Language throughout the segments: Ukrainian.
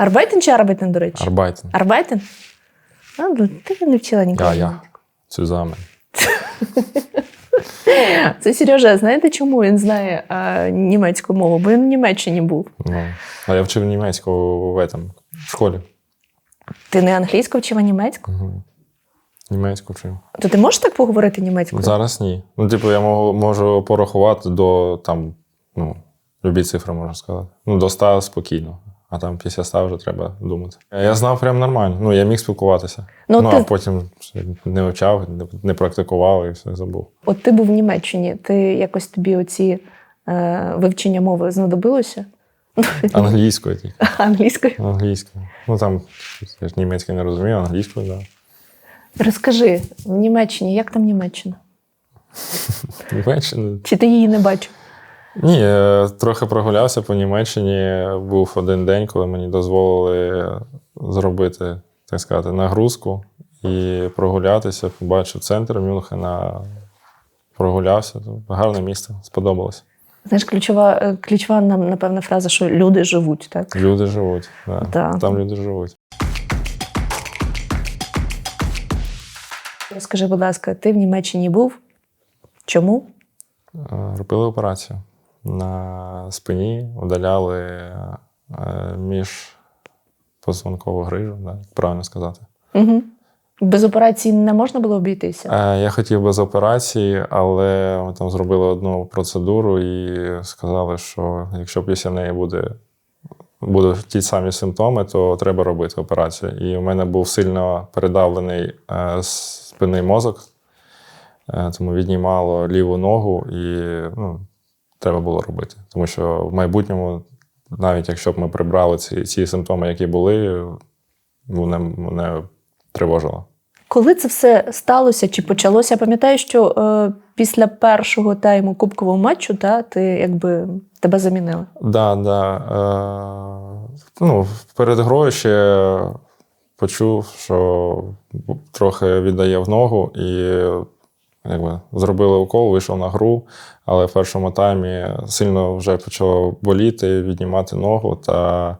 Арбайтен чи Арбайтен, до речі? Арбайтен. Арбайтен? А, ну, ти не вчила ніколи. Я, я. Цюзамен. Це Сережа, знаєте, чому він знає а, німецьку мову? Бо він в Німеччині був. Ну, а я вчив німецьку в, этом, в школі. Ти не англійську вчив, а німецьку? Угу. Німецьку вчив. То ти можеш так поговорити німецькою? Зараз ні. Ну, типу, я можу, можу порахувати до там, ну, любі цифри, можна сказати. Ну, до 100 спокійно. А там після 100 вже треба думати. Я знав прям нормально. Ну, я міг спілкуватися. Ну, Ну, ти- а потім не вивчав, не, не практикував і все забув. От ти був в Німеччині, ти якось тобі оці е, вивчення мови знадобилося? Англійською тільки. Англійською? Англійською. Ну там я ж німецькою не розумію, англійською, так. Да. Розкажи, в Німеччині, як там Німеччина? Німеччина. Чи ти її не бачив? Ні, трохи прогулявся по Німеччині. Був один день, коли мені дозволили зробити, так сказати, нагрузку і прогулятися. Побачив центр Мюнхена, прогулявся. Гарне місце, сподобалось. Знаєш, ключова, е, ключова нам, напевно, фраза, що люди живуть, так? Люди живуть. Да. Да. Там люди живуть. Скажи, будь ласка, ти в Німеччині був? Чому? Е, Робили операцію. На спині удаляли е, міжпозвонкову грижу, да, як правильно сказати. Угу. Без операції не можна було обійтися? Е, Я хотів без операції, але ми там зробили одну процедуру і сказали, що якщо після неї буде, будуть ті самі симптоми, то треба робити операцію. І у мене був сильно передавлений е, спинний мозок, тому віднімало ліву ногу і ну, треба було робити. Тому що в майбутньому, навіть якщо б ми прибрали ці, ці симптоми, які були, мене, мене тривожило. Коли це все сталося чи почалося? Я пам'ятаю, що е, після першого тайму кубкового матчу та, ти якби тебе замінили. Да, да. Е, ну, перед грою ще почув, що трохи віддає в ногу, і якби, зробили укол, вийшов на гру, але в першому таймі сильно вже почало боліти, віднімати ногу та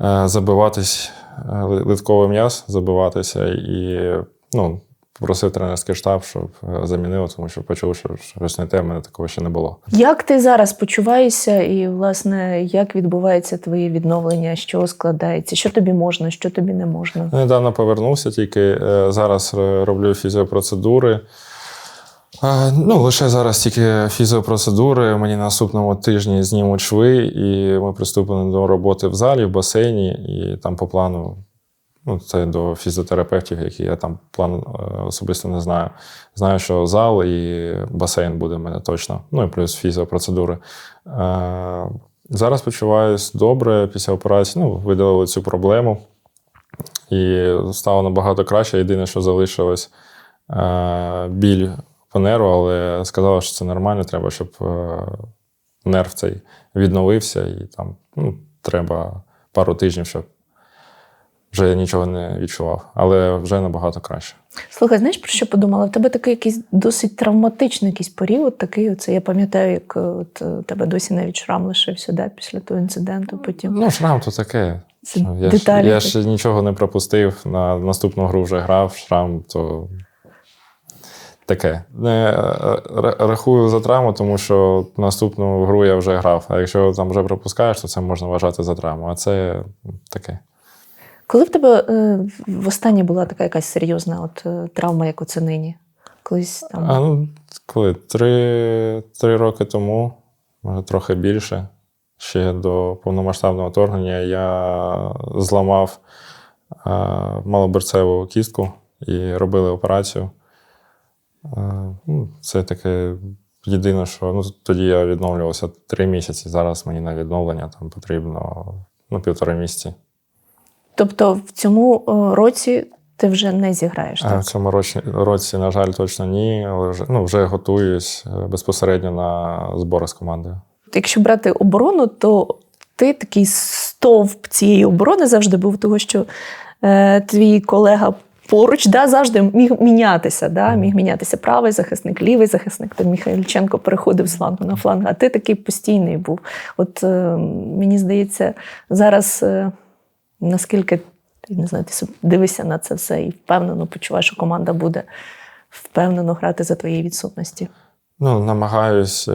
е, забиватись е, ли- литковий м'яз, забиватися. І ну, попросив тренерський штаб, щоб е, замінили, тому що почув, що щось не те, в мене такого ще не було. Як ти зараз почуваєшся, і, власне, як відбувається твоє відновлення, що складається, що тобі можна, що тобі не можна? Недавно повернувся, тільки зараз роблю фізіопроцедури. Ну, лише зараз тільки фізіопроцедури. Мені на наступному тижні знімуть шви, і ми приступимо до роботи в залі, в басейні, і там по плану. Ну, це до фізіотерапевтів, які я там план е, особисто не знаю. Знаю, що зал і басейн буде в мене точно. Ну і плюс фізіопроцедури. Е, Зараз почуваюсь добре після операції. Ну, видалили цю проблему. І стало набагато краще. Єдине, що залишилось е, біль по нерву, але сказали, що це нормально, треба, щоб е, нерв цей відновився, і там ну, треба пару тижнів, щоб вже я нічого не відчував. Але вже набагато краще. Слухай, знаєш про що подумала? В тебе такий якийсь досить травматичний якийсь період. Такий оце. Я пам'ятаю, як е, от, е, у тебе досі навіть шрам лишився да, після того інциденту. Потім Ну, шрам то таке. Це Я, ж, я ж нічого не пропустив. На наступну гру вже грав, шрам то таке. Не е, рахую за травму, тому що наступну гру я вже грав. А якщо там вже пропускаєш, то це можна вважати за травму. А це таке. коли в тебе е, востаннє була така якась серйозна от, е, травма, як оце нині? Колись там. А ну, коли? Три, три роки тому, може трохи більше, ще до повномасштабного вторгнення, я зламав е, малоберцеву кістку і робили операцію. Ну, це таке єдине, що ну, тоді я відновлювався три місяці. Зараз мені на відновлення там потрібно ну, півтори місяці. Тобто в цьому е, році ти вже не зіграєш. Так? в цьому році, році, на жаль, точно ні, але вже, ну, вже готуюсь е, безпосередньо на збори з командою. Якщо брати оборону, то ти такий стовп цієї оборони завжди був, того що е, твій колега поруч да, завжди міг мінятися. Да, міг мінятися правий захисник, лівий захисник. Там Михайліченко переходив з флангу на фланг, а ти такий постійний був. От е, мені здається, зараз. Е, Наскільки ти не знаю, ти дивишся на це все і впевнено почуваєш, що команда буде впевнено грати за твоєї відсутності? Ну, намагаюсь е,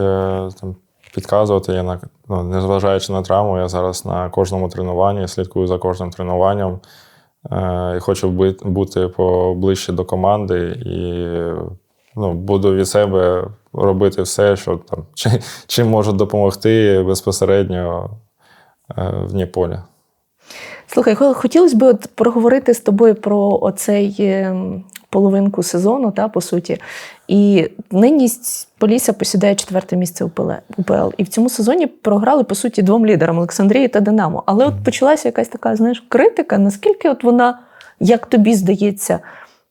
там, підказувати. Я на, ну, незважаючи на травму, я зараз на кожному тренуванні слідкую за кожним тренуванням. Е, і хочу бути, поближче до команди і ну, буду від себе робити все, що там, чи, чим можу допомогти безпосередньо в вні поля. Слухай, хотілося б от проговорити з тобою про оцей ем, половинку сезону, та, по суті. І нині Полісся посідає четверте місце УПЛ. І в цьому сезоні програли, по суті, двом лідерам Олександрії та Динамо. Але от почалася якась така, знаєш, критика, наскільки от вона, як тобі здається,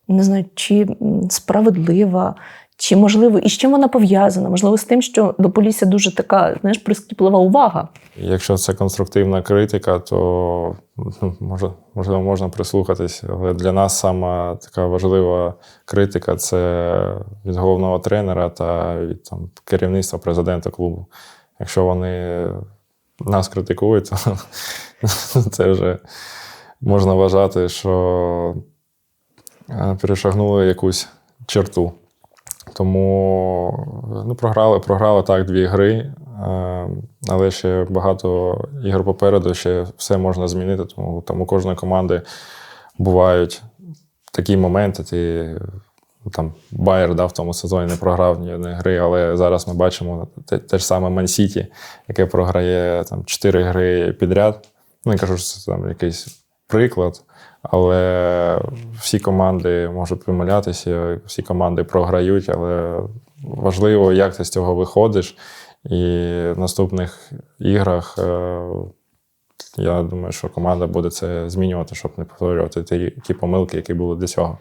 не знаю, чи справедлива, чи можливо, і з чим вона пов'язана? Можливо, з тим, що до Полісся дуже така, знаєш, прискіплива увага. Якщо це конструктивна критика, то ну, може, можливо можна прислухатись. Але для нас сама така важлива критика це від головного тренера та від там, керівництва президента клубу. Якщо вони нас критикують, то це вже можна вважати, що е, перешагнули якусь черту. Тому ну, програли, програли так дві гри, е, але ще багато ігор попереду, ще все можна змінити. Тому там у кожної команди бувають такі моменти. Ти там Байер да, в тому сезоні не програв ні одної гри, але зараз ми бачимо те, те ж саме Ман-Сіті, яке програє там чотири гри підряд. Ну, не кажу, що це там якийсь приклад, але всі команди можуть помилятися, всі команди програють, але важливо, як ти з цього виходиш. І в наступних іграх е, я думаю, що команда буде це змінювати, щоб не повторювати ті, ті помилки, які були до цього.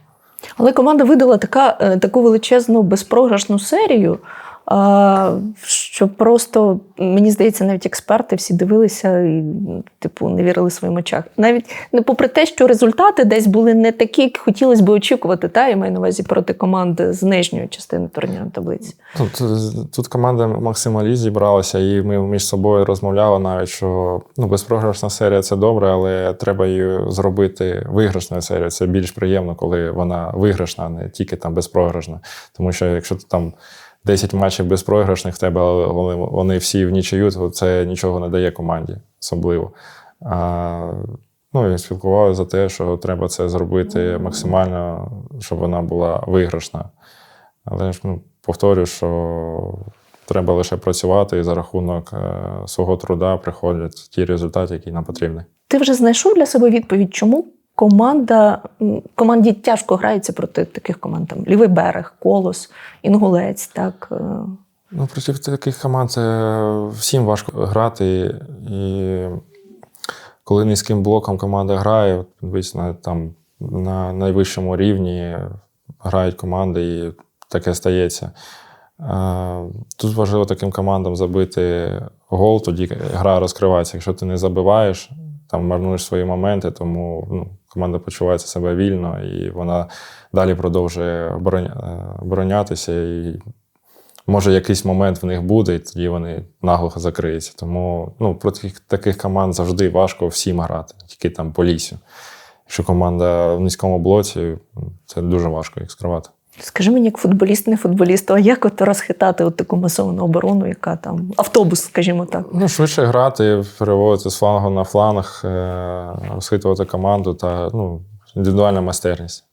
Але команда видала така, е, таку величезну безпрограшну серію, що просто, мені здається, навіть експерти всі дивилися і, типу, не вірили своїм очах. Навіть не попри те, що результати десь були не такі, як хотілося б очікувати, та я маю на увазі проти команд з нижньої частини турнірної таблиці. Тут, тут команда максималіст зібралася, і ми між собою розмовляли навіть, що ну, безпрограшна серія це добре, але треба її зробити виграшною серією. Це більш приємно, коли вона виграшна, а не тільки там безпрограшна. Тому що якщо ти там 10 матчів безпрограшних в тебе, але вони, всі в нічию, то це нічого не дає команді особливо. А, ну, і спілкувалися за те, що треба це зробити максимально, щоб вона була виграшна. Але ж ну, повторюю, що треба лише працювати, і за рахунок е, свого труда приходять ті результати, які нам потрібні. Ти вже знайшов для себе відповідь, чому команда, команді тяжко грається проти таких команд? Там Лівий берег, Колос, Інгулець, так. е, Ну, проти таких команд е, всім важко грати. І коли низьким блоком команда грає, на, там, на найвищому рівні грають команди, і таке стається. Е, Тут важливо таким командам забити гол, тоді гра розкривається. Якщо ти не забиваєш, там марнуєш свої моменти, тому ну, команда почувається себе вільно і вона далі продовжує е, оборонятися. І може якийсь момент в них буде, і тоді вони наглухо закриються. Тому ну, проти таких- команд завжди важко всім грати, тільки там по лісю. Якщо команда в низькому блоці, це дуже важко їх скривати. Скажи мені, як футболіст, не футболіст, а як от розхитати от таку масовану оборону, яка там автобус, скажімо так. Ну, швидше грати, переводити з флангу на фланг, е, розхитувати команду та ну, індивідуальна майстерність.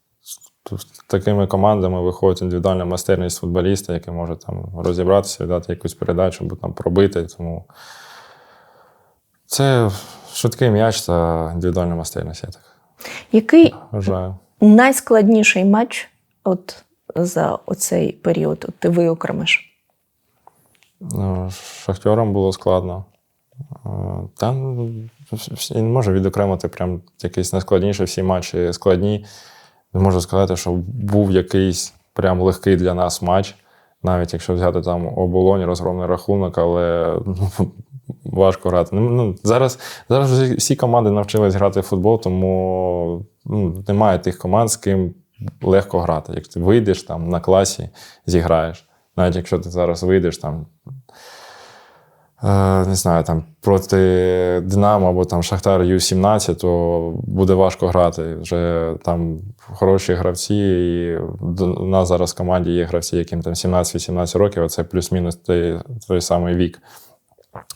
Тут такими командами виходить індивідуальна майстерність футболіста, який може там розібратися, дати якусь передачу або там пробити. Тому це швидкий м'яч та індивідуальна майстерність, я так Який вважаю. найскладніший матч от за оцей період ти виокремиш? Ну, з Шахтером було складно. Е, Там всі- не можу відокремити прям якийсь найскладніший, всі матчі складні. Не можу сказати, що був якийсь прям легкий для нас матч, навіть якщо взяти там оболонь, розгромний рахунок, але ну, важко грати. Ну, Ну, зараз, зараз всі команди навчились грати в футбол, тому ну, немає тих команд, з ким легко грати. Як ти вийдеш там на класі, зіграєш. Навіть якщо ти зараз вийдеш там е, не знаю, там проти Динамо або там Шахтар Ю-17, то буде важко грати. Вже там хороші гравці, і у нас зараз в команді є гравці, яким там 17-18 років, а це плюс-мінус той, той самий вік.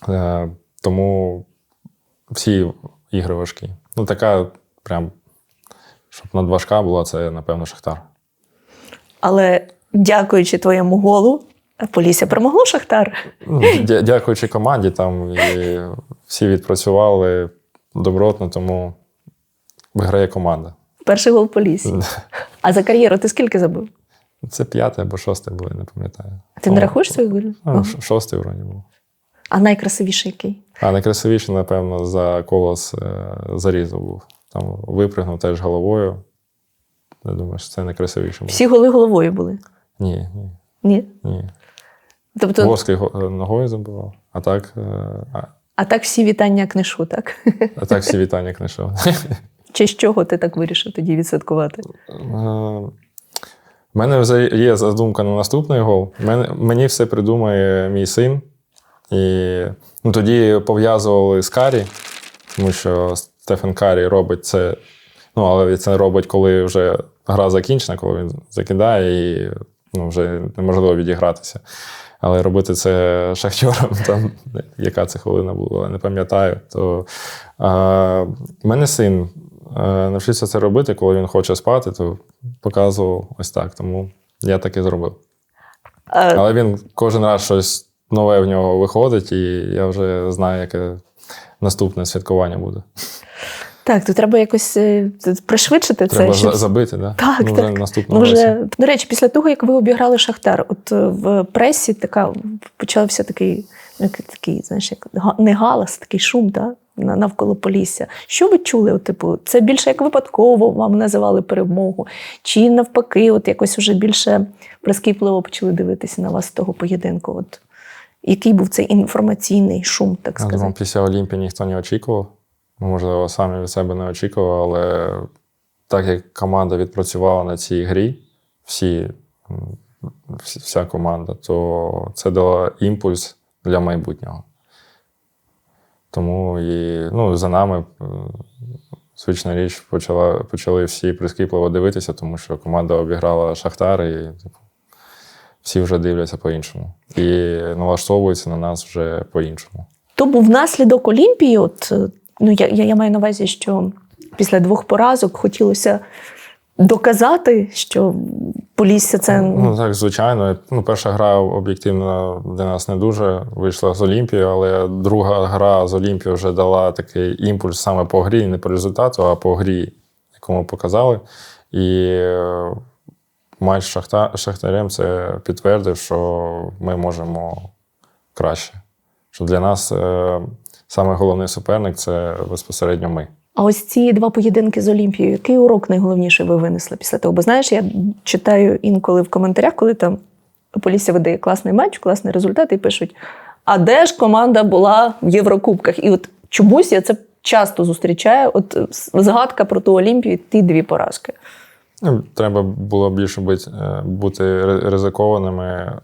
Е, тому всі ігри важкі. Ну, така прям, щоб надважка була, це, напевно, Шахтар. Але дякуючи твоєму голу, Полісся перемогло Шахтар. Дя- Дякуючи команді, там і всі відпрацювали добротно, тому виграє команда. Перший гол Полісся. А за кар'єру ти скільки забив? Це п'яте або шосте було, не пам'ятаю. Ти не рахуєш свої голів? Шостий вроді був. А найкрасивіший який? А найкрасивіше, напевно, за колос е, зарізав був. Там випригнув теж головою. Я думаю, що це найкрасивіше було. Всі голи головою були. Ні, ні, Ні. ні. Тобто, Воский е, ногою забивав, а так, е, а, а так всі вітання книшу, так? а так всі вітання книжав. Чи з чого ти так вирішив тоді відсвяткувати? У мене вже є задумка на наступний гол. Мене, мені все придумає мій син. І ну, тоді пов'язували з Карі, тому що Стефан Карі робить це. Ну, але це робить, коли вже гра закінчена, коли він закидає і ну, вже неможливо відігратися. Але робити це шахтьором, там, яка це хвилина була, не пам'ятаю. То а, мене син а, навчився це робити, коли він хоче спати, то показував ось так. Тому я так і зробив. А, Але він кожен раз щось нове в нього виходить, і я вже знаю, яке наступне святкування буде. Так, то треба якось е, пришвидшити Треба це. щоб- забити, да? Так, ну, так. наступного Ну, до речі, після того, як ви обіграли Шахтар, от е, в пресі така почався такий, ну, такий, знаєш, як не галас, такий шум да, навколо Полісся. Що ви чули? От, типу, це більше як випадково вам називали перемогу? Чи навпаки, от якось вже більше прискіпливо почали дивитися на вас з того поєдинку? От, який був цей інформаційний шум, так сказати? після Олімпії ніхто не очікував. Можливо, самі від себе не очікував, але так як команда відпрацювала на цій грі, всі, вся команда, то це дало імпульс для майбутнього. Тому і ну, за нами, звична річ, почала, почали всі прискіпливо дивитися, тому що команда обіграла Шахтар і типу, всі вже дивляться по-іншому. І налаштовуються на нас вже по-іншому. То був наслідок Олімпії. От, ну, я, я, я маю на увазі, що після двох поразок хотілося доказати, що Полісся це. Ну так, звичайно. Ну, перша гра об'єктивно для нас не дуже вийшла з Олімпії, але друга гра з Олімпії вже дала такий імпульс саме по грі, не по результату, а по грі, яку ми показали. І е, матч з Шахта, Шахтарем це підтвердив, що ми можемо краще. Що для нас е, саме головний суперник це безпосередньо ми. А ось ці два поєдинки з Олімпією, який урок найголовніший ви винесли після того? Бо знаєш, я читаю інколи в коментарях, коли там Полісся видає класний матч, класний результат, і пишуть: а де ж команда була в Єврокубках? І от чомусь я це часто зустрічаю. От е, згадка про ту Олімпію, ті дві поразки. Ну, Треба було більше бути, е, ризикованими.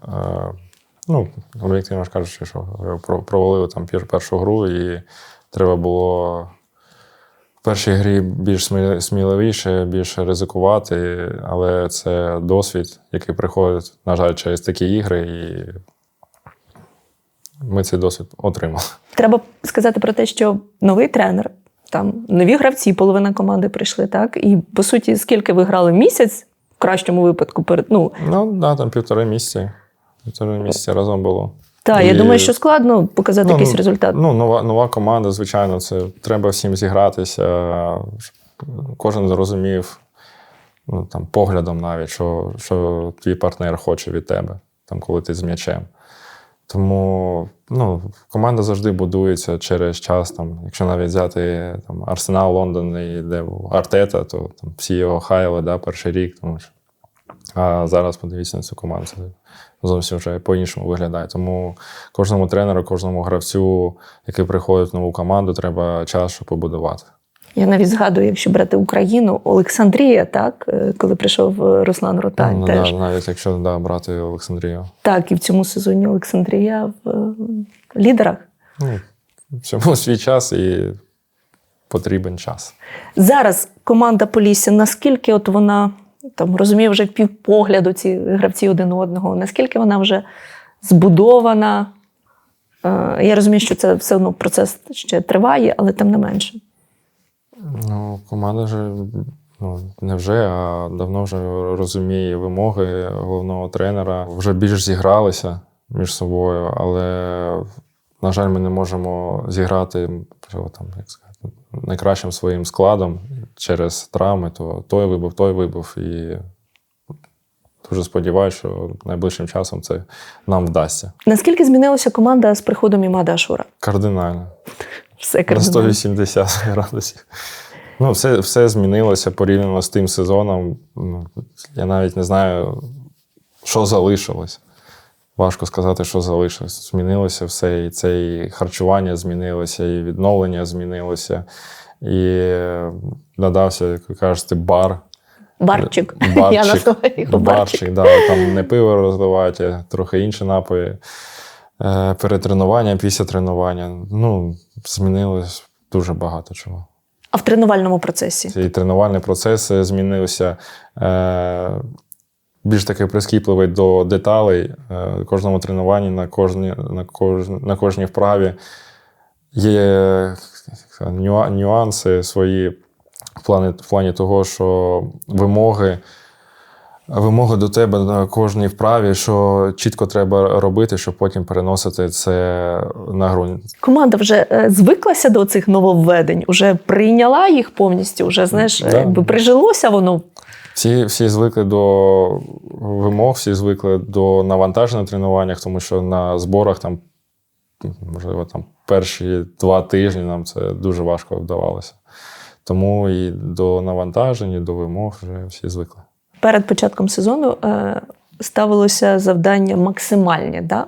Ну, об'єктивно ж кажучи, що провалили там першу гру, і треба було в першій грі більш сміливіше, більше ризикувати. Але це досвід, який приходить, на жаль, через такі ігри, і ми цей досвід отримали. Треба сказати про те, що новий тренер, там нові гравці, половина команди прийшли, так? І по суті, скільки ви грали місяць, в кращому випадку, перед ну Ну, да, там півтори місяці. Півтори місяці разом було. так, я думаю, що складно показати Ну, якийсь ну, результат. Ну, нова, нова команда, звичайно, це треба всім зігратися. Кожен зрозумів ну, там, поглядом навіть, що, що твій партнер хоче від тебе, там, коли ти з м'ячем. Тому ну, команда завжди будується через час. Там, якщо навіть взяти там, Арсенал Лондон, і де Артета, то там, всі його хаяли да, перший рік. Тому що... А зараз подивіться на цю команду. Зовсім вже по-іншому виглядає. Тому кожному тренеру, кожному гравцю, який приходить в нову команду, треба час, щоб побудувати. Я навіть згадую, якщо брати Україну, Олександрія, так, е, коли прийшов е, Руслан Ротань, Ну, теж да, навіть якщо да, брати Олександрію. так, і в цьому сезоні Олександрія в е, лідерах. Ну, всьому свій час і потрібен час. Зараз команда Полісся, наскільки от вона там розуміє вже півпогляду ці гравці один одного, наскільки вона вже збудована? Е, Я розумію, що це все одно процес ще триває, але тим не менше. Ну, команда вже ну, не вже, а давно вже розуміє вимоги головного тренера. Вже більш зігралися між собою, але, на жаль, ми не можемо зіграти там, як сказати, найкращим своїм складом через травми, то той вибув, той вибув. І дуже сподіваюся, що найближчим часом це нам вдасться. Наскільки змінилася команда з приходом Імада Ашура? Кардинально. Все На 180 градусів. Ну, все, все змінилося порівняно з тим сезоном. Ну, Я навіть не знаю, що залишилось. Важко сказати, що залишилось. Змінилося все. І це і харчування змінилося, і відновлення змінилося, і е, додався, як ви кажете, бар. Барчик. Барчик. Я називаю барчик. Барчик, да, там не пиво розливають, а трохи інші напої. Е, перед тренуванням, після тренування. Ну, змінилось дуже багато чого. А в тренувальному процесі? І тренувальний процес змінився. Е, більш такий прискіпливий до деталей. Е, кожному тренуванні на кожній, на кож, на кожній вправі є нюанси свої в плані, в плані того, що вимоги. Вимоги до тебе на кожній вправі, що чітко треба робити, щоб потім переносити це на ґрунт. Команда вже е, звиклася до цих нововведень, вже прийняла їх повністю, вже знаєш, Да. якби прижилося воно. Всі, всі звикли до вимог, всі звикли до навантажень на тренуваннях, тому що на зборах там, можливо, там перші два тижні нам це дуже важко вдавалося. Тому і до навантажень, і до вимог вже всі звикли. Перед початком сезону е, ставилося завдання максимальні, да?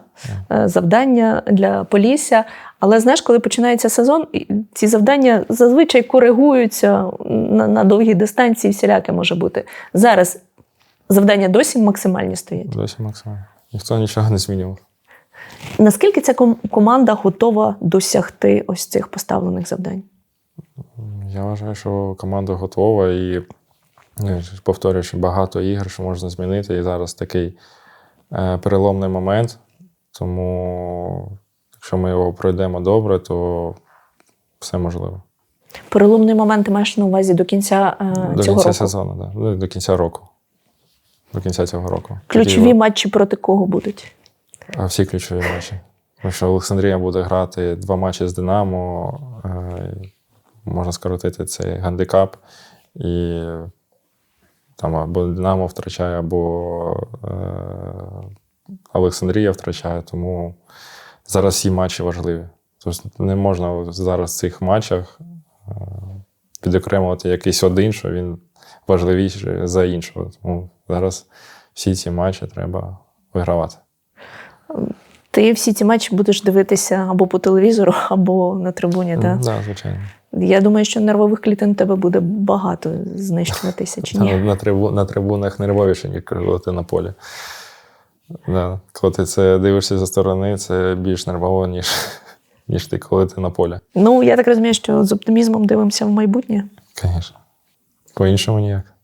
е, завдання для Полісся. Але знаєш, коли починається сезон, ці завдання зазвичай коригуються на, на довгій дистанції, всіляке може бути. Зараз завдання досі максимальні стоять. Досі максимально. Ніхто нічого не змінював. Наскільки ця ком- команда готова досягти ось цих поставлених завдань? Я вважаю, що команда готова і ну, повторюю, що багато ігор, що можна змінити. І зараз такий е, переломний момент. Тому, якщо ми його пройдемо добре, то все можливо. Переломний момент ти маєш на увазі до кінця е, До цього кінця року. сезону, да. Ну, до кінця року. До кінця цього року. Ключові Тоді, матчі проти кого будуть? а, всі ключові матчі. Тому що Олександрія буде грати два матчі з Динамо. е, Можна скоротити цей гандикап. І там або Динамо втрачає, або е, Олександрія втрачає. Тому зараз всі матчі важливі. Тобто не можна зараз в цих матчах е, відокремувати якийсь один, що він важливіший за іншого. Тому зараз всі ці матчі треба вигравати. Ти всі ці матчі будеш дивитися або по телевізору, або на трибуні. Так, да, звичайно. Я думаю, що нервових клітин у тебе буде багато знищуватися чи ні. На трибунах нервовіше, ніж коли ти на полі. Да. Коли ти це дивишся зі сторони, це більш нервово, ніж, ніж ти, коли ти на полі. Ну, я так розумію, що з оптимізмом дивимося в майбутнє. Звісно. По-іншому ніяк.